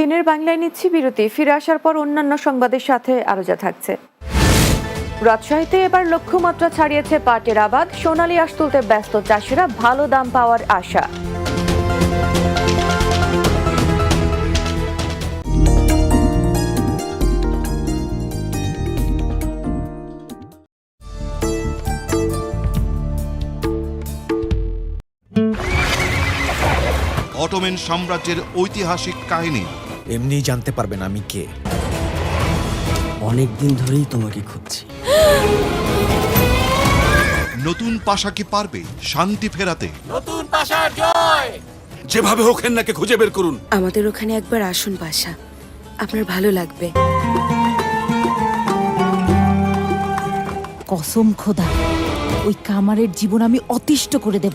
দিনের বাংলায় নিচ্ছি বিরতি। ফিরে আসার পর অন্যান্য সংবাদের সাথে আরও যা থাকছে। রাজশাহীতে এবার লক্ষ্যমাত্রা ছাড়িয়েছে পাটের আবাদ। সোনালী আঁশ তুলতে ব্যস্ত চাষিরা ভালো দাম পাওয়ার আশা। অটোমেন সাম্রাজ্যের ঐতিহাসিক কাহিনী। এমনিই জানতে পারবেন আমি কে। অনেক দিন ধরেই তোমাকে খুঁজছি। নতুন পাশা কি পারবে শান্তি ফেরাতে? নতুন পাশার জয়! যেভাবে হোক হেন্নাকে খুঁজে বের করুন। আমাদের ওখানে একবার আসুন বাসা আপনার ভালো লাগবে। কসম খোদা ওই কামারের জীবন আমি অতিষ্ঠ করে দেব।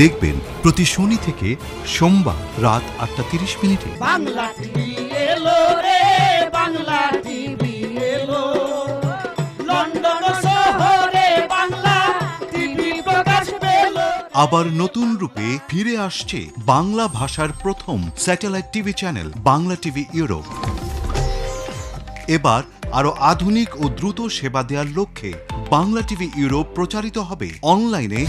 দেখবেন প্রতি শনি থেকে সোমবার রাত আটটা তিরিশ মিনিটে। আবার নতুন রূপে ফিরে আসছে বাংলা ভাষার প্রথম satellite TV channel Bangla TV Europe. এবার আরও আধুনিক ও দ্রুত সেবা দেওয়ার লক্ষ্যে বাংলা টিভি ইউরোপ প্রচারিত হবে অনলাইনে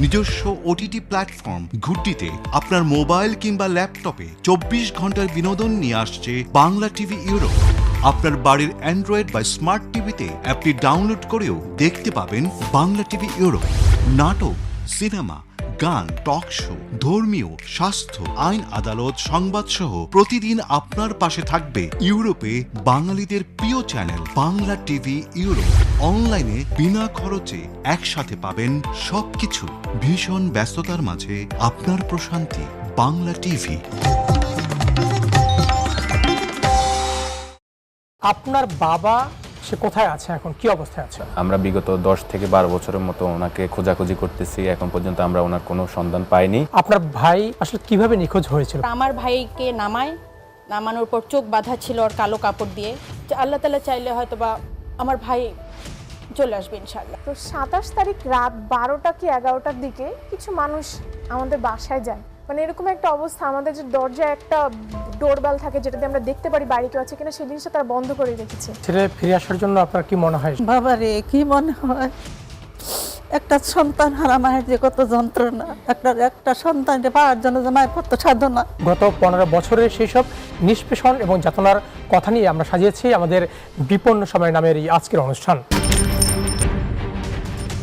নিজস্ব ওটিটি প্ল্যাটফর্ম ঘুরটিতে আপনার মোবাইল কিংবা ল্যাপটপে চব্বিশ ঘণ্টার বিনোদন নিয়ে আসছে বাংলা টিভি ইউরোপ আপনার বাড়ির অ্যান্ড্রয়েড বা স্মার্ট টিভিতে অ্যাপটি ডাউনলোড করেও দেখতে পাবেন বাংলা টিভি ইউরোপ নাটক সিনেমা গান টক শো ধর্মীয়, স্বাস্থ্য, আইন, আদালত, সংবাদ সহ প্রতিদিন আপনার পাশে থাকবে ইউরোপে বাঙালিদের প্রিয় চ্যানেল বাংলা টিভি ইউরোপ অনলাইনে বিনা খরচে একসাথে পাবেন সবকিছু। ভীষণ ব্যস্ততার মাঝে আপনার প্রশান্তি বাংলা টিভি। আপনার বাবা সে কোথায় আছে এখন? কি অবস্থায় আছে? আমরা বিগত দশ থেকে বারো বছরের মতো ওনাকে খোঁজাখুঁজি করতেছি। এখন পর্যন্ত আমরা ওনার কোনো সন্ধান পাইনি। আপনার ভাই আসলে কীভাবে নিখোঁজ হয়েছিল? আমার ভাইকে নামায়। নামানোর পর চোখ বাঁধা ছিল ওর কালো কাপড় দিয়ে। আল্লাহ তালা চাইলে হয়তো বা আমার ভাই চলে আসবে ইনশাল্লাহ তো সাতাশ তারিখ রাত বারোটা কি এগারোটার দিকে কিছু মানুষ আমাদের বাসায় যায়। মানে এরকম একটা অবস্থা আমাদের যে দরজায় একটা ডোরবেল থাকে যেটাতে আমরা দেখতে পারি বাড়ি কেউ আছে কিনা সেই জিনিসটা তারা বন্ধ করে রেখেছে। ছেলে ফিরে আসার জন্য আপনার কি মনে হয়? বাবা রে কি মনে হয়? একটা সন্তান হারা মায়ের যে কত যন্ত্রণা একটা একটা সন্তানকে পাওয়ার জন্য যে মায়ের কত সাধনা। গত পনেরো বছরের সেই সব নিষ্পেষণ এবং যাতনার কথা নিয়ে আমরা সাজিয়েছি আমাদের বিপন্ন সময় নামের এই আজকের অনুষ্ঠান।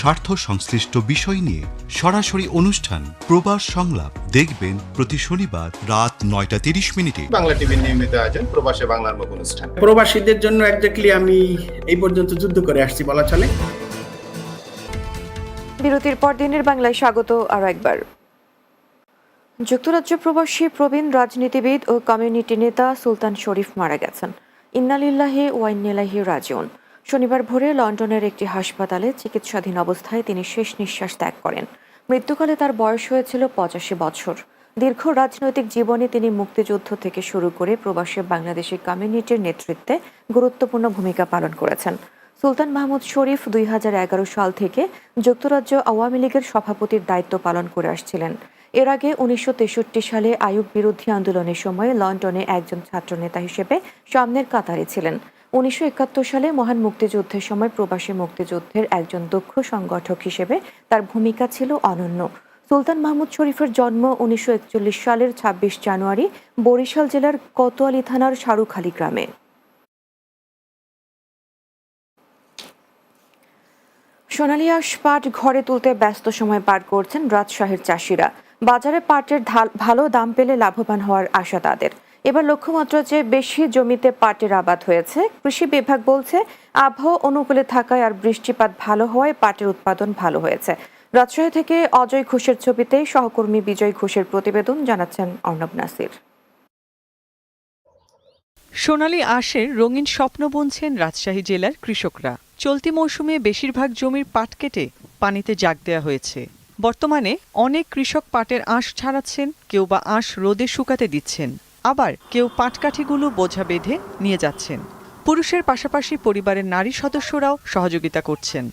স্বার্থ সংশ্লিষ্ট বিষয় নিয়ে সরাসরি অনুষ্ঠান প্রবাস সংলাপ দেখবেন প্রতি শনিবার রাত নয়টা তিরিশ মিনিটে। বাংলা টিভির নিয়মিত আয়োজন প্রবাসে বাংলার মুখ অনুষ্ঠান। প্রবাসীদের জন্য একজাক্টলি আমি এই পর্যন্ত যুদ্ধ করে আসছি বলা চলে। বিরতির পর দিনের বাংলায় স্বাগত আরও একবার। যুক্তরাজ্য প্রবাসী প্রবীণ রাজনীতিবিদ ও কমিউনিটি নেতা সুলতান শরীফ মারা গেছেন। ইন্নালিল্লাহি ওয়াইনিলাহি রাজিউন। শনিবার ভোরে লন্ডনের একটি হাসপাতালে চিকিৎসাধীন অবস্থায় তিনি শেষ নিঃশ্বাস ত্যাগ করেন। মৃত্যুকালে তার বয়স হয়েছিল পঁচাশি বছর। দীর্ঘ রাজনৈতিক জীবনে তিনি মুক্তিযুদ্ধ থেকে শুরু করে প্রবাসী বাংলাদেশি কমিউনিটির নেতৃত্বে গুরুত্বপূর্ণ ভূমিকা পালন করেছেন। সুলতান মাহমুদ শরীফ দুই হাজার এগারো সাল থেকে যুক্তরাজ্য আওয়ামী লীগের সভাপতির দায়িত্ব পালন করে আসছিলেন। এর আগে উনিশশো তেষট্টি সালে আয়ুব বিরোধী আন্দোলনের সময় লন্ডনে একজন ছাত্রনেতা হিসেবে সামনের কাতারে ছিলেন। উনিশশো একাত্তর সালে মহান মুক্তিযুদ্ধের সময় প্রবাসী মুক্তিযুদ্ধের একজন দক্ষ সংগঠক হিসেবে তার ভূমিকা ছিল অনন্য। সুলতান মাহমুদ শরীফের জন্ম উনিশশো একচল্লিশ সালের ২৬ জানুয়ারি বরিশাল জেলার কোতোয়ালি থানার সারুখালী গ্রামে। সোনালী আঁশ পাট ঘরে তুলতে ব্যস্ত সময় পার করছেন রাজশাহীর চাষিরা। বাজারে পাটের ভালো দাম পেলে লাভবান হওয়ার আশা তাদের। এবার লক্ষ্যমাত্রা যে বেশি জমিতে পাটের আবাদ হয়েছে, কৃষি বিভাগ বলছে আবহাওয়া অনুকূলে থাকায় আর বৃষ্টিপাত ভালো হওয়ায় পাটের উৎপাদন ভালো হয়েছে। রাজশাহী থেকে অজয় ঘোষের ছবিতে সহকর্মী বিজয় ঘোষের প্রতিবেদন জানাচ্ছেন অর্ণব নাসির। সোনালী আঁশের রঙিন স্বপ্ন বুনছেন রাজশাহী জেলার কৃষকরা। চলতি মৌসুমে বেশিরভাগ জমির পাট কেটে পানিতে জাগ দেওয়া হয়েছে। বর্তমানে অনেক কৃষক পাটের আঁশ ছাড়াচ্ছেন, কেউ বা আঁশ রোদে শুকাতে দিচ্ছেন। আবার কেউ পাটকাঠিগুলো বোঝা বেঁধে নিয়ে যাচ্ছেন। পুরুষের পাশাপাশি পরিবারের নারী সদস্যরাও সহযোগিতা করছেন।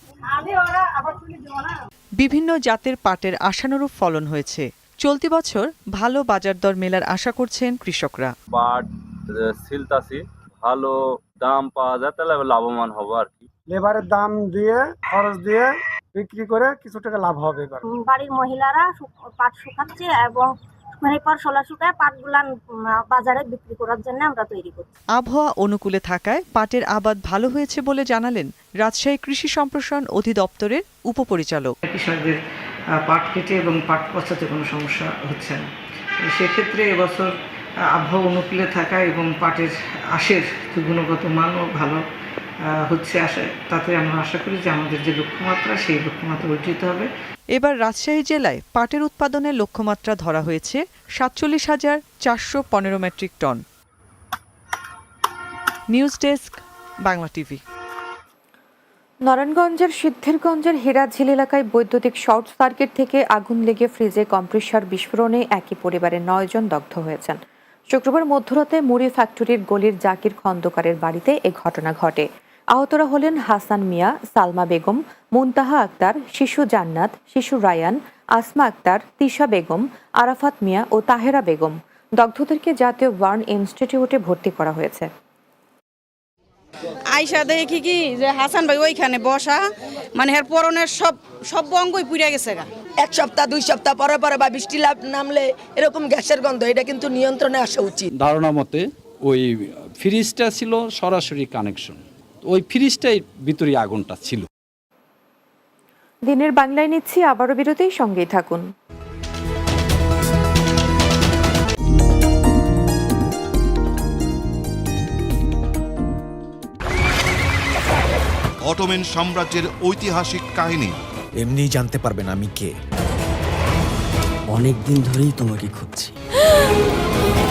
বিভিন্ন জাতের পাটের আশানুরূপ ফলন হয়েছে। চলতি বছর ভালো বাজার দর মেলার আশা করছেন কৃষকরা। পাট সিলতাসি ভালো দাম পাওয়া যায় তাহলে লাভবান হব আর কি। লেবারের দাম দিয়ে খরচ দিয়ে বিক্রি করে কিছু টাকা লাভ হবে বাড়ির মহিলারা পাট শুকাচ্ছে এবং মানে পর সোলা শুকায় পাটগুলা বাজারে বিক্রি করার জন্য আমরা তৈরি করছি। আবহাওয়া অনুকূলে থাকায় পাটের আবাদ ভালো হয়েছে বলে জানালেন রাজশাহী কৃষি সম্প্রসারণ অধিদপ্তরের উপপরিচালক। কৃষকদের পাট কেটে এবং পাট পচাতে কোনো সমস্যা হচ্ছে না। সেক্ষেত্রে এবছর আবহাওয়া অনুকূলে থাকা এবং পাটের আশের গুণগত মানও ভালো। হচ্ছে আশা তাতে আমরা আশা করি যে আমাদের যে লক্ষ্যমাত্রা সেই লক্ষ্যমাত্রা অর্জিত হবে। এবার রাজশাহী জেলায় পাটের উৎপাদনের লক্ষ্যমাত্রা ধরা হয়েছে সাতচল্লিশ হাজার চারশো পনেরো metric ton. News desk Bangla TV. নারায়ণগঞ্জের সিদ্ধিরগঞ্জের হেরাঝিল এলাকায় বৈদ্যুতিক শর্ট সার্কিট থেকে আগুন লেগে ফ্রিজে কম্প্রেসার বিস্ফোরণে একই পরিবারের নয়জন দগ্ধ হয়েছেন। শুক্রবার মধ্যরাতে মুড়ি ফ্যাক্টরির গলির জাকির খন্দকারের বাড়িতে এ ঘটনা ঘটে। আহতরা হলেন হাসান মিয়া সালমা বেগম মুনতাহা আক্তার শিশু জান্নাত শিশু রায়ান আসমা আক্তার তিশা বেগম আরাফাত মিয়া ও তাহেরা বেগম। দগ্ধদেরকে জাতীয় বার্ন ইনস্টিটিউটে ভর্তি করা হয়েছে। আইসা দেখি কি যে হাসান ভাই ওইখানে বসা মানে এর পরনের সব সব অঙ্গই পুড়ে গেছে গা। এক সপ্তাহ দুই সপ্তাহ পরে পরে বা বৃষ্টি লাভ নামলে এরকম গ্যাসের গন্ধ এটা কিন্তু নিয়ন্ত্রণে আসা উচিত। ধারণা মতে ওই ফ্রিজটা ছিল সরাসরি কানেকশন ওই ফ্রিজটাই ভিতরে আগুনটা ছিল। দিনের বাংলায় নিচ্ছি আবারও বিরতির সঙ্গেই থাকুন। অটোমেন সাম্রাজ্যের ঐতিহাসিক কাহিনী। এমনি জানতে পারবেন আমি কে। অনেক দিন ধরেই তোমাকে খুঁজছি।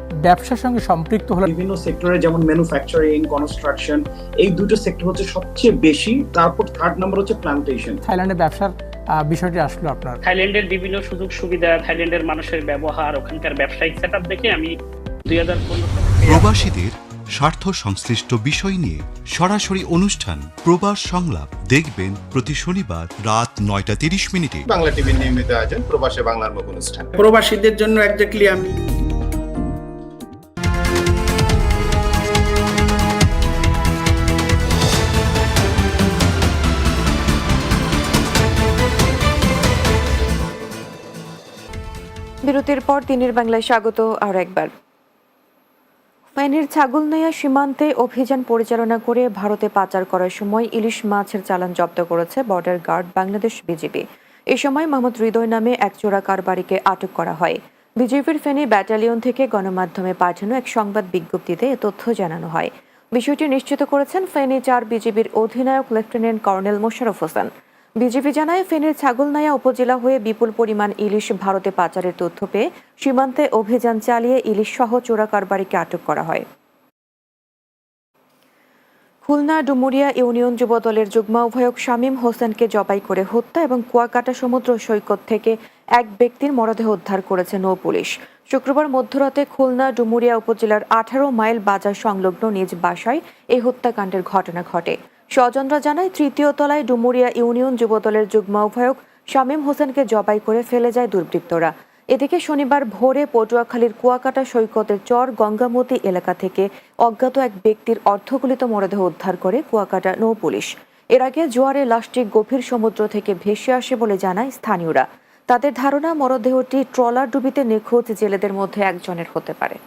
ব্যবসার সঙ্গে সম্পৃক্ত হলেন বিভিন্ন সেক্টরে যেমন ম্যানুফ্যাকচারিং কনস্ট্রাকশন এই দুটো সেক্টর হচ্ছে সবচেয়ে বেশি। তারপর থার্ড নাম্বার হচ্ছে প্ল্যান্টেশন থাইল্যান্ডে ব্যবসার আহ, বিষয়টি আসলো আপনার। থাইল্যান্ডের বিভিন্ন সুযোগ সুবিধা থাইল্যান্ডের মানুষের ব্যবহার ওখানকার ব্যবসায়িক সেট দেখে আমি দুই হাজার প্রবাসীদের স্বার্থ সংশ্লিষ্ট বিষয় নিয়ে সরাসরি অনুষ্ঠান প্রবাস সংলাপ দেখবেন প্রতি শনিবার রাত নয়টা তিরিশ মিনিটে। বাংলা টিভির নিয়মিত আয়োজন প্রবাসে বাংলার মুখ অনুষ্ঠান। প্রবাসীদের জন্য একজাক্টলি আমি। বিরতির পর দিনের বাংলায় স্বাগত আর একবার। ফেনীর ছাগলনাইয়া সীমান্তে অভিযান পরিচালনা করে ভারতে পাচার করার সময় ইলিশ মাছের চালান জব্দ করেছে বর্ডার গার্ড বাংলাদেশ বিজিবি। এ সময় মোহাম্মদ হৃদয় নামে এক চোরা কারবারিকে আটক করা হয়। বিজেপির ফেনী ব্যাটালিয়ন থেকে গণমাধ্যমে পাঠানো এক সংবাদ বিজ্ঞপ্তিতে এ তথ্য জানানো হয়। বিষয়টি নিশ্চিত করেছেন ফেনী চার বিজিবির অধিনায়ক lieutenant colonel Mosharraf Hossain. BJP জানায় ফেনীর ছাগলনাইয়া উপজেলা হয়ে বিপুল পরিমাণ ইলিশ ভারতে পাচারের তথ্য পেয়ে সীমান্তে অভিযান চালিয়ে ইলিশ সহ চোরা কারবারিকে আটক করা হয়। খুলনা ডুমুরিয়া ইউনিয়ন যুব দলের যুগ্ম আহ্বায়ক শামীম হোসেনকে জবাই করে হত্যা এবং কুয়াকাটা সমুদ্র সৈকত থেকে এক ব্যক্তির মরদেহ উদ্ধার করেছে নৌ পুলিশ। শুক্রবার মধ্যরাতে খুলনা ডুমুরিয়া উপজেলার আঠারো মাইল বাজার সংলগ্ন নিজ বাসায় এই হত্যাকাণ্ডের ঘটনা ঘটে। স্বজনরা জানায়, তৃতীয় তলায় ডুমুরিয়া ইউনিয়ন যুবদলের যুগ্ম আহ্বায়ক শামীম হোসেনকে জবাই করে ফেলে যায় দুর্বৃত্তরা। এদিকে শনিবার ভোরে পটুয়াখালীর কুয়াকাটা সৈকতের চর গঙ্গামতি এলাকা থেকে অজ্ঞাত এক ব্যক্তির অর্ধগলিত মরদেহ উদ্ধার করে কুয়াকাটা নৌ পুলিশ। এর আগে জোয়ারে লাশটি গভীর সমুদ্র থেকে ভেসে আসে বলে জানায় স্থানীয়রা। তাদের ধারণা, মরদেহটি ট্রলার ডুবিতে নিখোঁজ জেলেদের মধ্যে একজনের হতে পারে।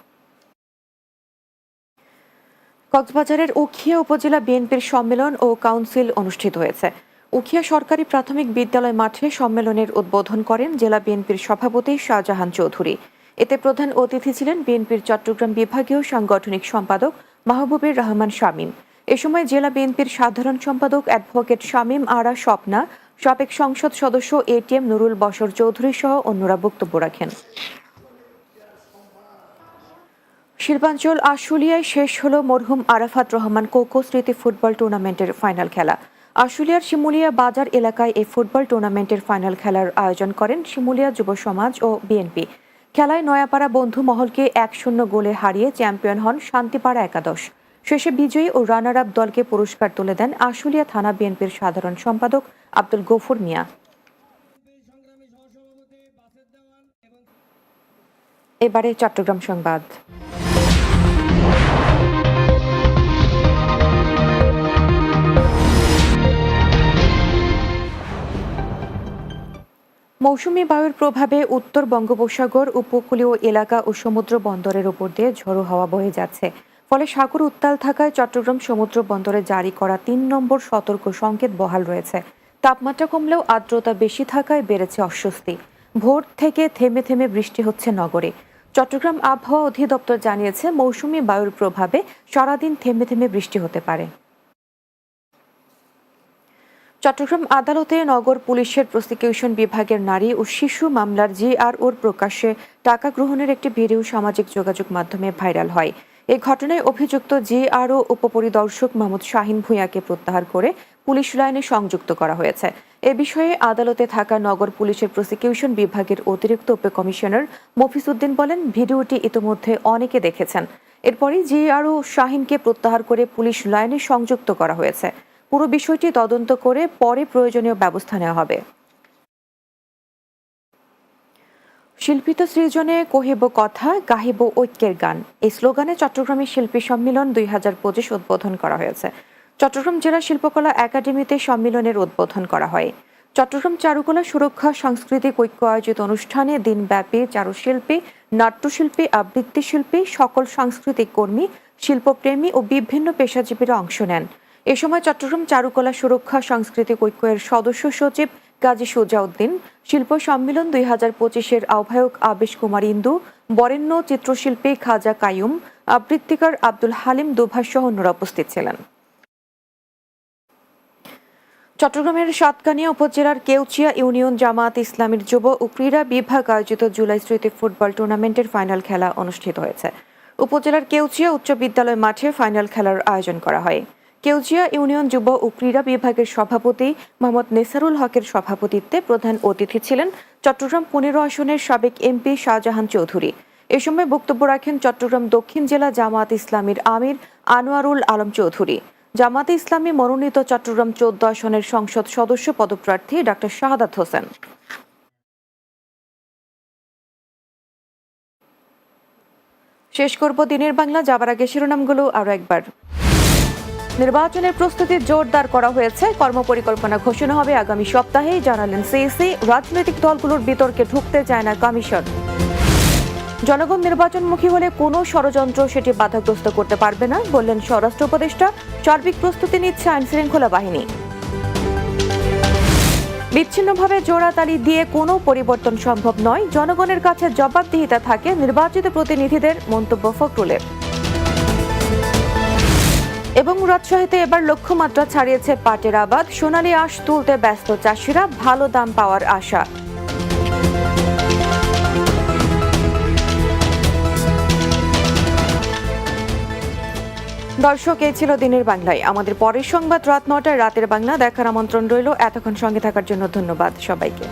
কক্সবাজারের উখিয়া উপজেলা বিএনপির সম্মেলন ও কাউন্সিল অনুষ্ঠিত হয়েছে। উখিয়া সরকারি প্রাথমিক বিদ্যালয় মাঠে সম্মেলনের উদ্বোধন করেন জেলা বিএনপির সভাপতি শাহজাহান চৌধুরী। এতে প্রধান অতিথি ছিলেন বিএনপির চট্টগ্রাম বিভাগীয় সাংগঠনিক সম্পাদক মাহবুবুর রহমান শামীম। এ সময় জেলা বিএনপির সাধারণ সম্পাদক অ্যাডভোকেট শামীম আরা স্বপ্না, সাবেক সংসদ সদস্য এটিএম নুরুল বসর চৌধুরী সহ অন্যরা বক্তব্য রাখেন। শিল্পাঞ্চল আশুলিয়ায় শেষ হলো মরহুম আরাফাত রহমান কোকো স্মৃতি ফুটবল টুর্নামেন্টের ফাইনাল খেলা। আশুলিয়ার শিমুলিয়া বাজার এলাকায় এই ফুটবল টুর্নামেন্টের ফাইনাল খেলার আয়োজন করেন শিমুলিয়া যুব সমাজ ও বিএনপি। খেলায় নয়াপাড়া বন্ধু মহলকে এক শূন্য গোলে হারিয়ে চ্যাম্পিয়ন হন শান্তিপাড়া একাদশ। শেষে বিজয়ী ও রানার আপ দলকে পুরস্কার তুলে দেন আশুলিয়া থানা বিএনপির সাধারণ সম্পাদক আব্দুল গফুর মিয়া। এবারে চট্টগ্রাম সংবাদ। মৌসুমি বায়ুর প্রভাবে উত্তর বঙ্গোপসাগর, উপকূলীয় এলাকা ও সমুদ্র বন্দরের উপর দিয়ে ঝোড়ো হাওয়া বয়ে যাচ্ছে। ফলে সাগর উত্তাল থাকায় চট্টগ্রাম সমুদ্র বন্দরে জারি করা তিন নম্বর সতর্ক সংকেত বহাল রয়েছে। তাপমাত্রা কমলেও আর্দ্রতা বেশি থাকায় বেড়েছে অস্বস্তি। ভোর থেকে থেমে থেমে বৃষ্টি হচ্ছে নগরে। চট্টগ্রাম আবহাওয়া অধিদপ্তর জানিয়েছে, মৌসুমি বায়ুর প্রভাবে সারাদিন থেমে থেমে বৃষ্টি হতে পারে। চট্টগ্রাম আদালতে নগর পুলিশের প্রসিকিউশন বিভাগের নারী ও শিশু মামলার জিআরওর প্রকাশ্যে টাকা গ্রহণের একটি ভিডিও সামাজিক যোগাযোগ মাধ্যমে ভাইরাল হয়। এই ঘটনায় অভিযুক্ত জিআরও উপপরিদর্শক মাহমুদ শাহিন ভূঁইয়াকে প্রত্যাহার করে পুলিশ লাইনে সংযুক্ত করা হয়েছে। এ বিষয়ে আদালতে থাকা নগর পুলিশের প্রসিকিউশন বিভাগের অতিরিক্ত উপকমিশনার মফিসুদ্দিন বলেন, ভিডিওটি ইতিমধ্যে অনেকে দেখেছেন। এরপরই জিআরও শাহিনকে প্রত্যাহার করে পুলিশ লাইনে সংযুক্ত করা হয়েছে। পুরো বিষয়টি তদন্ত করে পরে প্রয়োজনীয় ব্যবস্থা নেওয়া হবে। শিল্পিত সৃজনে কহিব কথা, গাহিব ঐক্যের গান। এই স্লোগানে চট্টগ্রামের শিল্পী সম্মিলন দুই হাজার পঁচিশ উদ্বোধন করা হয়েছে। চট্টগ্রাম জেলা শিল্পকলা একাডেমিতে সম্মিলনের উদ্বোধন করা হয়। চট্টগ্রাম চারুকলা সুরক্ষা সাংস্কৃতিক ঐক্য আয়োজিত অনুষ্ঠানে দিনব্যাপী চারুশিল্পী, নাট্যশিল্পী আবৃত্তি শিল্পী সকল সাংস্কৃতিক কর্মী, শিল্পপ্রেমী ও বিভিন্ন পেশাজীবীরা অংশ নেন। এ সময় চট্টগ্রাম চারুকলা সুরক্ষা সাংস্কৃতিক ঐক্যের সদস্য সচিব কাজী সুজাউদ্দিন, শিল্প সম্মিলন দুই হাজার পঁচিশের আহ্বায়ক আবেশ কুমার ইন্দু, বরেণ্য চিত্রশিল্পী খাজা কায়ুম, আবৃত্তিকার আব্দুল হালিম দুভাষ সহ অন্যরা উপস্থিত ছিলেন। চট্টগ্রামের সাতকানিয়া উপজেলার কেউচিয়া ইউনিয়ন জামাত ইসলামীর যুব ও ক্রীড়া বিভাগ আয়োজিত জুলাই স্মৃতি ফুটবল টুর্নামেন্টের ফাইনাল খেলা অনুষ্ঠিত হয়েছে। উপজেলার কেউচিয়া উচ্চ বিদ্যালয় মাঠে ফাইনাল খেলার আয়োজন করা হয়। কেউচিয়া ইউনিয়ন যুব ও ক্রীড়া বিভাগের সভাপতি মোহাম্মদ নেসারুল হকের সভাপতিত্বে প্রধান অতিথি ছিলেন চট্টগ্রাম পনেরো আসনের সাবেক এমপি শাহজাহান চৌধুরী। এ সময় বক্তব্য রাখেন চট্টগ্রাম দক্ষিণ জেলা জামাত ইসলামীর আমির আনোয়ারুল আলম চৌধুরী। জামাতে ইসলামী মনোনীত চট্টগ্রাম চোদ্দ আসনের সংসদ সদস্য পদপ্রার্থী ডাক্তার শাহাদাত হোসেন। শেষ করব দিনের বাংলা, যাবার আগে শিরোনামগুলো আরও একবার। নির্বাচনের প্রস্তুতি জোরদার করা হয়েছে। কর্মপরিকল্পনা ঘোষণা হবে আগামী সপ্তাহেই জানালেন সিইসি। রাজনৈতিক দলগুলোর বিতর্কে ঢুকতে চায় না কমিশন। জনগণ নির্বাচনমুখী হলে কোনো ষড়যন্ত্র সেটি বাধাগ্রস্ত করতে পারবে না, বললেন স্বরাষ্ট্র উপদেষ্টা। সার্বিক প্রস্তুতি নিচ্ছে আইন শৃঙ্খলা বাহিনী। বিচ্ছিন্নভাবে জোড়াতালি দিয়ে কোনো পরিবর্তন সম্ভব নয়। জনগণের কাছে জবাবদিহিতা থাকে নির্বাচিত প্রতিনিধিদের, মন্তব্য ফখরুলের। এবং রাজশাহীতে এবার লক্ষ্যমাত্রা ছাড়িয়েছে পাটের আবাদ। সোনালী আঁশ তুলতে ব্যস্ত চাষিরা, ভালো দাম পাওয়ার আশা। দর্শক, এই ছিল দিনের বাংলায়। আমাদের পরের সংবাদ রাত নটায়, রাতের বাংলা। দেখার আমন্ত্রণ রইল। এতক্ষণ সঙ্গে থাকার জন্য ধন্যবাদ সবাইকে।